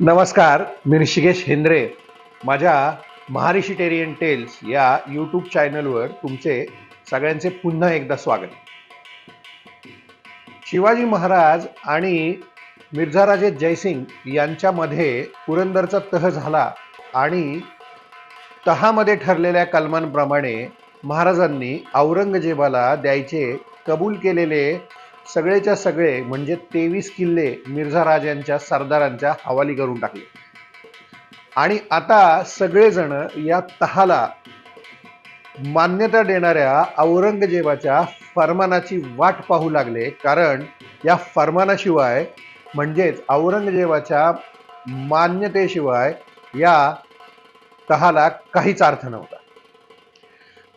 नमस्कार मी ऋषिकेश हेंद्रे. माझ्या महारिशी टेरियन टेल्स या यूट्यूब चॅनलवर तुमचे सगळ्यांचे पुन्हा एकदा स्वागत. शिवाजी महाराज आणि मिर्झाराजे जयसिंग यांच्यामध्ये पुरंदरचा तह झाला आणि तहामध्ये ठरलेल्या कलमांप्रमाणे महाराजांनी औरंगजेबाला द्यायचे कबूल केलेले सगळेच्या सगळे म्हणजे तेवीस किल्ले मिर्झा राजांच्या सरदारांच्या हवाली करून टाकले. आणि आता सगळेजण या तहाला मान्यता देणाऱ्या औरंगजेबाच्या फरमानाची वाट पाहू लागले. कारण या फरमानाशिवाय म्हणजेच औरंगजेबाच्या मान्यतेशिवाय या तहाला काहीच अर्थ नव्हता.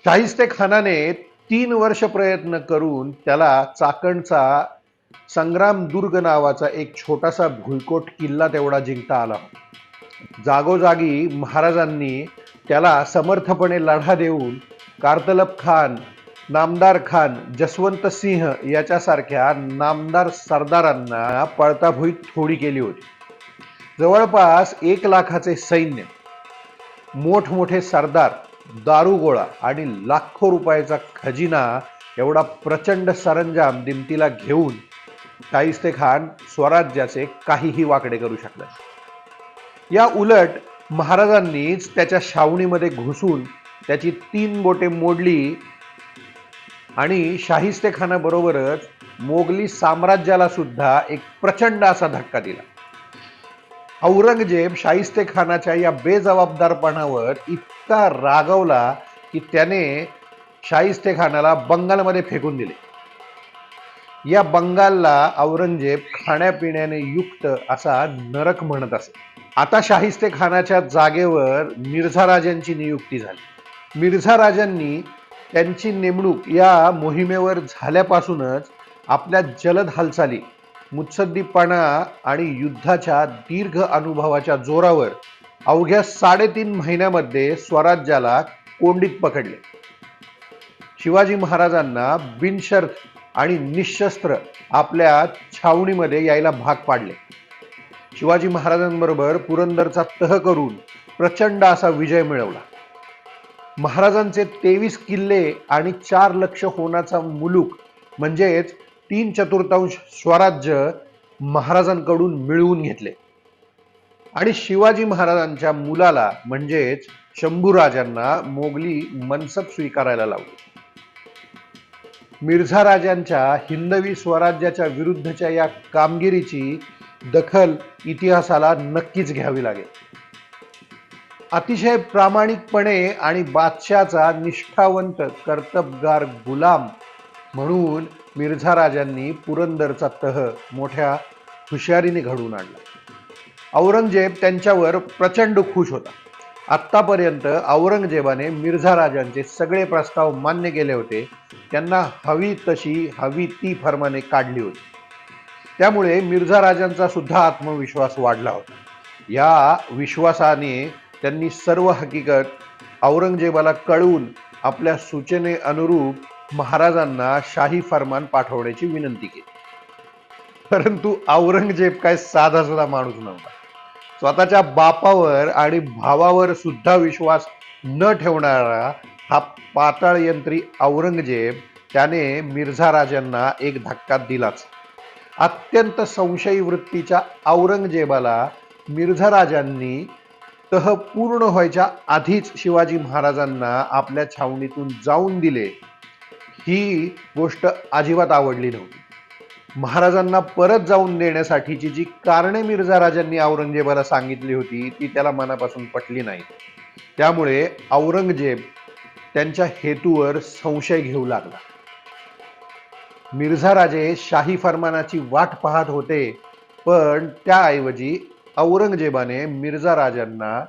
शाहिस्ते खानाने तीन वर्ष प्रयत्न करून त्याला चाकणचा संग्राम दुर्ग नावाचा एक छोटासा भुईकोट किल्ला तेवढा जिंकता आला. जागोजागी महाराजांनी त्याला समर्थपणे लढा देऊन कार्तलब खान नामदार खान जसवंत सिंह याच्यासारख्या नामदार सरदारांना पळताभुईत थोडी केली होती. जवळपास एक लाखाचे सैन्य मोठमोठे सरदार दारुगोळा आणि लाखो रुपयाचा खजिना एवढा प्रचंड सरंजाम दिमतीला घेऊन शाहिस्ते खान स्वराज्याचे काहीही वाकडे करू शकला. या उलट महाराजांनीच त्याच्या शावणीमध्ये घुसून त्याची तीन बोटे मोडली आणि शाहिस्ते खानाबरोबरच मोगली साम्राज्याला सुद्धा एक प्रचंड असा धक्का दिला. औरंगजेब शाहिस्ते खानाच्या या बेजबाबदारपणावर इतका रागवला की त्याने शाहिस्ते खानाला बंगालमध्ये फेकून दिले. या बंगालला औरंगजेब खाण्यापिण्याने युक्त असा नरक म्हणत असे. आता शाहिस्ते खानाच्या जागेवर मिर्झा राजांची नियुक्ती झाली. मिर्झा राजांनी त्यांची नेमणूक या मोहिमेवर झाल्यापासूनच आपल्या जलद हालचाली मुत्सद्दीपणा आणि युद्धाच्या दीर्घ अनुभवाच्या जोरावर अवघ्या साडेतीन महिन्यामध्ये स्वराज्याला कोंडीत पकडले. शिवाजी महाराजांना बिनशर्त आणि निशस्त्र आपल्या छावणीमध्ये यायला भाग पाडले. शिवाजी महाराजांबरोबर पुरंदरचा तह करून प्रचंड असा विजय मिळवला. महाराजांचे तेवीस किल्ले आणि चार लक्ष होण्याचा मुलूक म्हणजेच तीन चतुर्थांश स्वराज्य महाराजांकडून मिळवून घेतले. आणि शिवाजी महाराजांच्या मुलाला म्हणजेच शंभूराजांना मोगली मनसब स्वीकारायला लावली. मिर्झा राजांच्या हिंदवी स्वराज्याच्या विरुद्धच्या या कामगिरीची दखल इतिहासाला नक्कीच घ्यावी लागेल. अतिशय प्रामाणिकपणे आणि बादशाचा निष्ठावंत कर्तबगार गुलाम म्हणून मिर्झा राजांनी पुरंदरचा तह मोठ्या हुशारीने घडवून आणला. औरंगजेब त्यांच्यावर प्रचंड खुश होता. आत्तापर्यंत औरंगजेबाने मिर्झा राजांचे सगळे प्रस्ताव मान्य केले होते. त्यांना हवी तशी हवी ती फरमाने काढली होती. त्यामुळे मिर्झा राजांचा सुद्धा आत्मविश्वास वाढला होता. या विश्वासाने त्यांनी सर्व हकीकत औरंगजेबाला कळवून आपल्या सूचने अनुरूप महाराजांना शाही फरमान पाठवण्याची विनंती केली. परंतु औरंगजेब काय साधा सुद्धा माणूस नव्हता. स्वतःच्या बापावर आणि भावावर सुद्धा विश्वास न ठेवणारा हा पाताळ यंत्री औरंगजेब त्याने मिर्झा राजांना एक धक्का दिलाच. अत्यंत संशयी वृत्तीच्या औरंगजेबाला मिर्झा राजांनी तह पूर्ण व्हायच्या आधीच शिवाजी महाराजांना आपल्या छावणीतून जाऊन दिले. ही गोष्ट अजिबात आवडली नव्हती. महाराजांना परत जाऊन देण्यासाठीची जी कारणे मिर्झा राजांनी औरंगजेबाला सांगितली होती ती त्याला मनापासून पटली नाही. त्यामुळे औरंगजेब त्यांच्या हेतूवर संशय घेऊ लागला. मिर्झा राजे शाही फरमानाची वाट पाहत होते पण त्याऐवजी औरंगजेबाने मिर्झा राजांना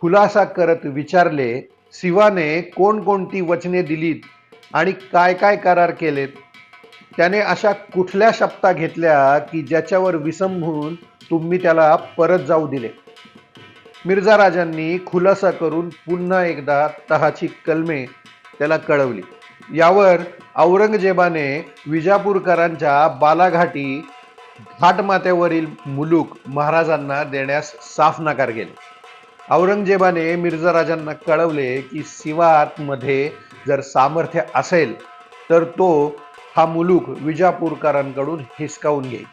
खुलासा करत विचारले शिवाने कोणकोणती वचने दिलीत आणि काय काय करार केलेत? त्याने अशा कुठल्या शपथा घेतल्या की ज्याच्यावर विसंबून तुम्ही त्याला परत जाऊ दिले? मिर्झा राजांनी खुलासा करून पुन्हा एकदा तहाची कलमे त्याला कळवली. यावर औरंगजेबाने विजापूरकरांच्या बालाघाटी घाटमाथ्यावरील मुलूक महाराजांना देण्यास साफ नकार केले. औरंगजेबाने मिर्झा राजांना कळवले की सिवातमध्ये जर सामर्थ्य असेल तर तो हा मुलूक विजापूरकरांकडून हिसकावून घेईल.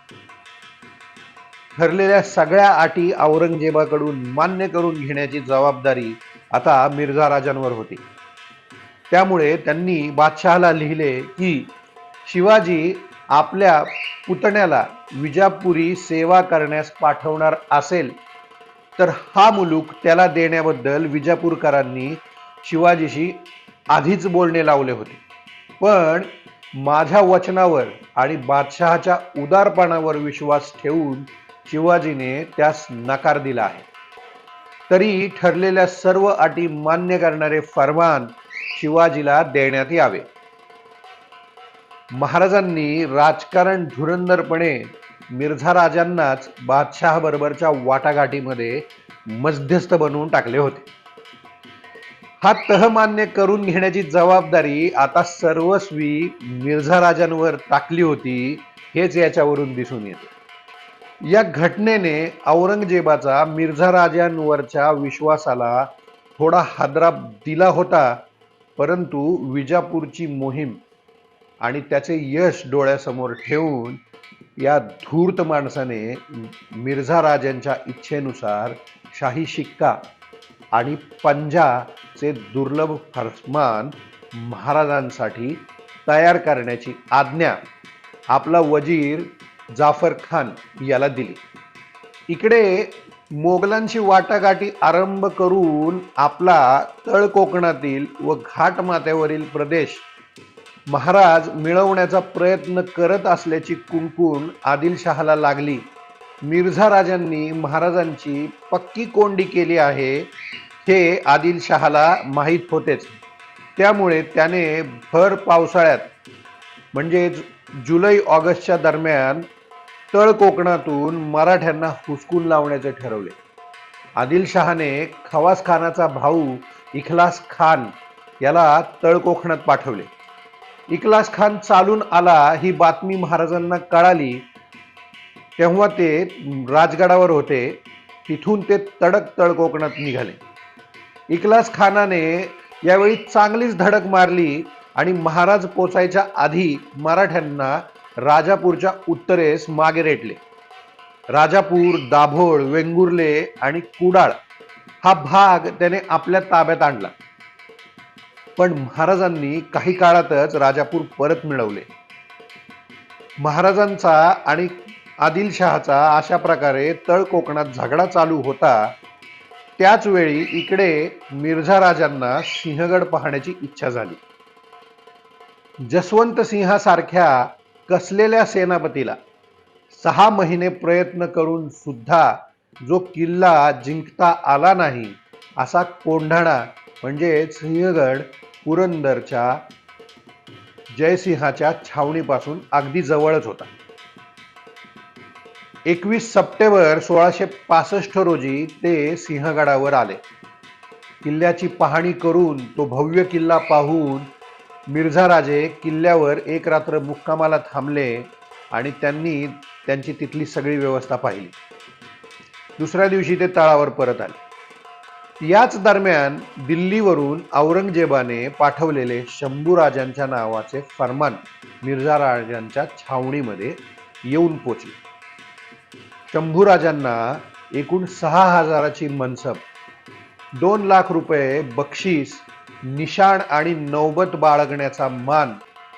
ठरलेल्या सगळ्या अटी औरंगजेबाकडून मान्य करून घेण्याची जबाबदारी आता मिर्झा राजांवर होती. त्यामुळे त्यांनी बादशहाला लिहिले की शिवाजी आपल्या पुतण्याला विजापुरी सेवा करण्यास पाठवणार असेल तर हा मुलूक त्याला देण्याबद्दल विजापूरकरांनी शिवाजीशी आधीच बोलणे लावले होते. पण माझ्या वचनावर आणि बादशहाच्या उदारपणावर विश्वास ठेवून शिवाजीने त्यास नकार दिला आहे. तरी ठरलेल्या सर्व अटी मान्य करणारे फरमान शिवाजीला देण्यात यावे. महाराजांनी राजकारण धुरंदरपणे मिर्झा राजांनाच बादशहाबरोबरच्या वाटाघाटीमध्ये मध्यस्थ बनवून टाकले होते. हा तह मान्य करून घेण्याची जबाबदारी आता सर्वस्वी मिर्झा राजांवर टाकली होती हेच याच्यावरून दिसून येते. या घटनेने औरंगजेबाचा मिर्झा राजांवरच्या विश्वासाला थोडा हादरा दिला होता परंतु विजापूरची मोहीम आणि त्याचे यश डोळ्यासमोर ठेवून या धूर्त माणसाने मिर्झा राजांच्या इच्छेनुसार शाही शिक्का आणि पंजाचे दुर्लभ फरमान महाराजांसाठी तयार करण्याची आज्ञा आपला वजीर जाफर खान याला दिली. इकडे मोगलांची वाटाघाटी आरंभ करून आपला तळ कोकणातील व घाटमाथ्यावरील प्रदेश महाराज मिळवण्याचा प्रयत्न करत असल्याची कुणकुण आदिलशहाला लागली. मिर्झा राजांनी महाराजांची पक्की कोंडी केली आहे हे आदिलशहाला माहीत होतेच. त्यामुळे त्याने भर पावसाळ्यात म्हणजेच जुलै ऑगस्टच्या दरम्यान तळ कोकणातून मराठ्यांना हुसकून लावण्याचे ठरवले. आदिलशहाने खवास खानाचा भाऊ इखलास खान याला तळ कोकणात पाठवले. इखलास खान चालून आला ही बातमी महाराजांना कळाली. तेव्हा ते राजगडावर होते. तिथून ते तडक तड कोकणात निघाले. इखलास खानाने यावेळी चांगलीच धडक मारली आणि महाराज पोचायच्या आधी मराठ्यांना राजापूरच्या उत्तरेस मागे रेटले. राजापूर दाभोळ वेंगुर्ले आणि कुडाळ हा भाग त्याने आपल्या ताब्यात आणला. पण महाराजांनी काही काळातच राजापूर परत मिळवले. महाराजांचा आणि आदिलशहाचा अशा प्रकारे तळ कोकणात झगडा चालू होता त्याच वेळी इकडे मिर्झा राजांना सिंहगड पाहण्याची इच्छा झाली. जसवंत सिंहासारख्या कसलेल्या सेनापतीला सहा महिने प्रयत्न करून सुद्धा जो किल्ला जिंकता आला नाही असा कोंढाणा म्हणजे सिंहगड पुरंदरच्या जयसिंहाच्या छावणीपासून अगदी जवळच होता. एकवीस सप्टेंबर सोळाशे पासष्ट रोजी ते सिंहगडावर आले. किल्ल्याची पाहणी करून तो भव्य किल्ला पाहून मिर्झा राजे किल्ल्यावर एक रात्र मुक्कामाला थांबले आणि त्यांनी त्यांची तिथली सगळी व्यवस्था पाहिली. दुसऱ्या दिवशी ते तळावर परत आले. याच दरम्यान दिल्लीवरून औरंगजेबाने पाठवलेले शंभूराजांच्या नावाचे फरमान मिर्झा राजांच्या छावणीमध्ये येऊन पोचले. शंभूराजांना एकूण सहा हजाराची मनसब दोन लाख रुपये बक्षीस निशाण आणि नौबत बाळगण्याचा मान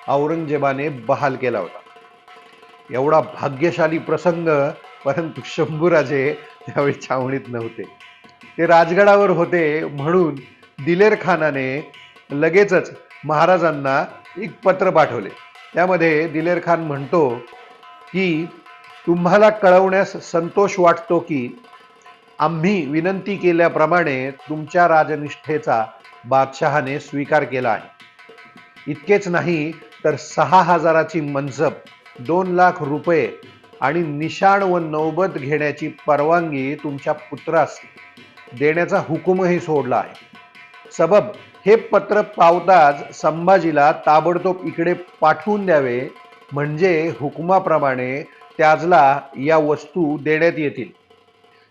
औरंगजेबाने बहाल केला होता. एवढा भाग्यशाली प्रसंग परंतु शंभूराजे त्यावेळी छावणीत नव्हते. ते राजगडावर होते म्हणून दिलेर खानाने लगेचच महाराजांना एक पत्र पाठवले. त्यामध्ये दिलेर खान म्हणतो की तुम्हाला कळवण्यास संतोष वाटतो की आम्ही विनंती केल्याप्रमाणे तुमच्या राजनिष्ठेचा बादशहाने स्वीकार केला आहे. इतकेच नाही तर सहा हजाराची मनसब दोन लाख रुपये आणि निशाण व नौबत घेण्याची परवानगी तुमच्या पुत्रास देण्याचा हुकूमही सोडला आहे. सबब हे पत्र पावताच संभाजीला ताबडतोब इकडे पाठवून द्यावे म्हणजे हुकुमाप्रमाणे त्याजला या वस्तू देण्यात येतील.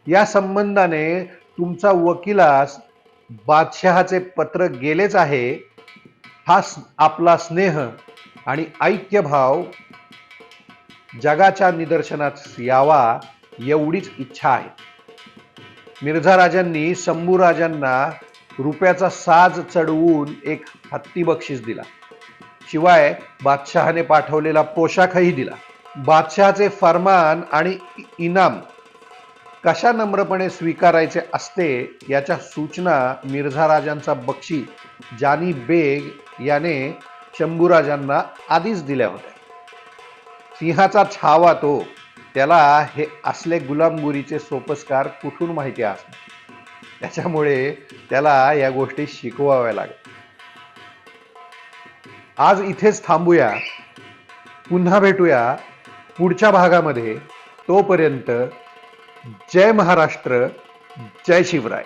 या संबंधाने तुमचा वकिलास बादशहाचे पत्र गेलेच आहे हा आपला स्नेह आणि ऐक्यभाव जगाच्या निदर्शनास यावा एवढीच इच्छा आहे. मिर्झा राजांनी शंभू राजांना रुपयाचा साज चढवून एक हत्ती बक्षीस दिला. शिवाय बादशहाने पाठवलेला पोशाखही दिला. बादशहाचे फरमान आणि इनाम कशा नम्रपणे स्वीकारायचे असते याच्या सूचना मिर्झा राजांचा बक्षी जानी बेग याने शंभूराजांना आधीच दिल्या होत्या. सिंहाचा छावा तो त्याला हे असले गुलामगिरीचे सोपस्कार कुठून माहिती असणार त्याच्यामुळे त्याला या गोष्टी शिकवाव्या लागल्या आज इथेच थांबूया. पुन्हा भेटूया पुढच्या भागामध्ये. तोपर्यंत जय महाराष्ट्र जय शिवराय.